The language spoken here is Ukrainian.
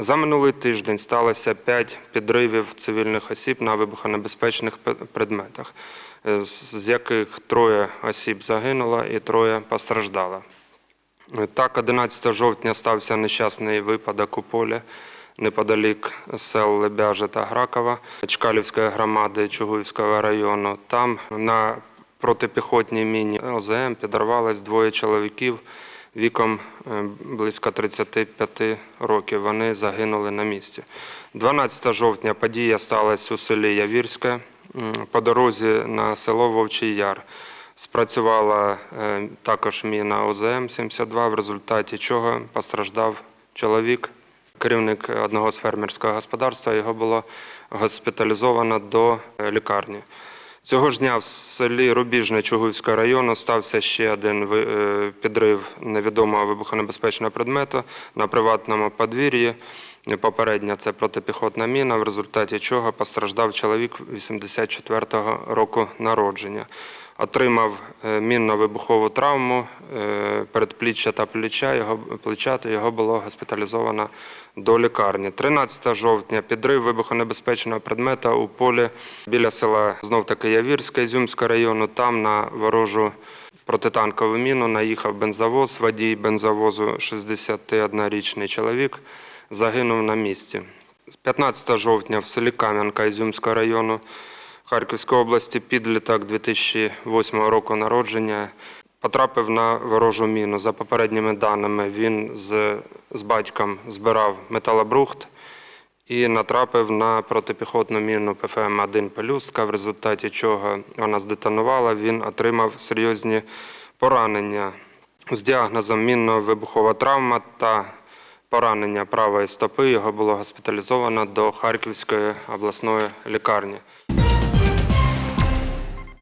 За минулий тиждень сталося 5 підривів цивільних осіб на вибухонебезпечних предметах, е, з яких троє осіб загинуло і троє постраждало. Так, 11 жовтня стався нещасний випадок у полі неподалік сел Лебяжа та Гракова Чкалівської громади Чугуївського району. Там на протипіхотній міні ОЗМ підорвалось двоє чоловіків віком е, близько 35 років. Вони загинули на місці. 12 жовтня подія сталася у селі Явірське по дорозі на село Вовчий Яр. Спрацювала е, також міна ОЗМ-72, в результаті чого постраждав чоловік, керівник одного з фермерського господарства. Його було госпіталізовано до е, лікарні. Цього ж дня в селі Рубіжне Чугуївського району стався ще один е, підрив невідомого вибухонебезпечного предмету на приватному подвір'ї. Попередня це протипіхотна міна, в результаті чого постраждав чоловік 84-го року народження. Отримав е, мінно-вибухову травму е, передпліччя та плеча. Його плеча та його було госпіталізовано до лікарні. 13 жовтня підрив вибухонебезпечного предмета у полі біля села знов таки Явірське Ізюмського району. Там на ворожу протитанкову міну наїхав бензовоз. Водій бензовозу 61-річний чоловік загинув на місці. 15 жовтня в селі Кам'янка Ізюмського району Харківської області підліток 2008 року народження потрапив на ворожу міну. За попередніми даними, він з, з батьком збирав металобрухт і натрапив на протипіхотну міну ПФМ-1 «Пелюстка», в результаті чого вона здетонувала. Він отримав серйозні поранення з діагнозом мінно-вибухова травма та поранення правої стопи. Його було госпіталізовано до Харківської обласної лікарні.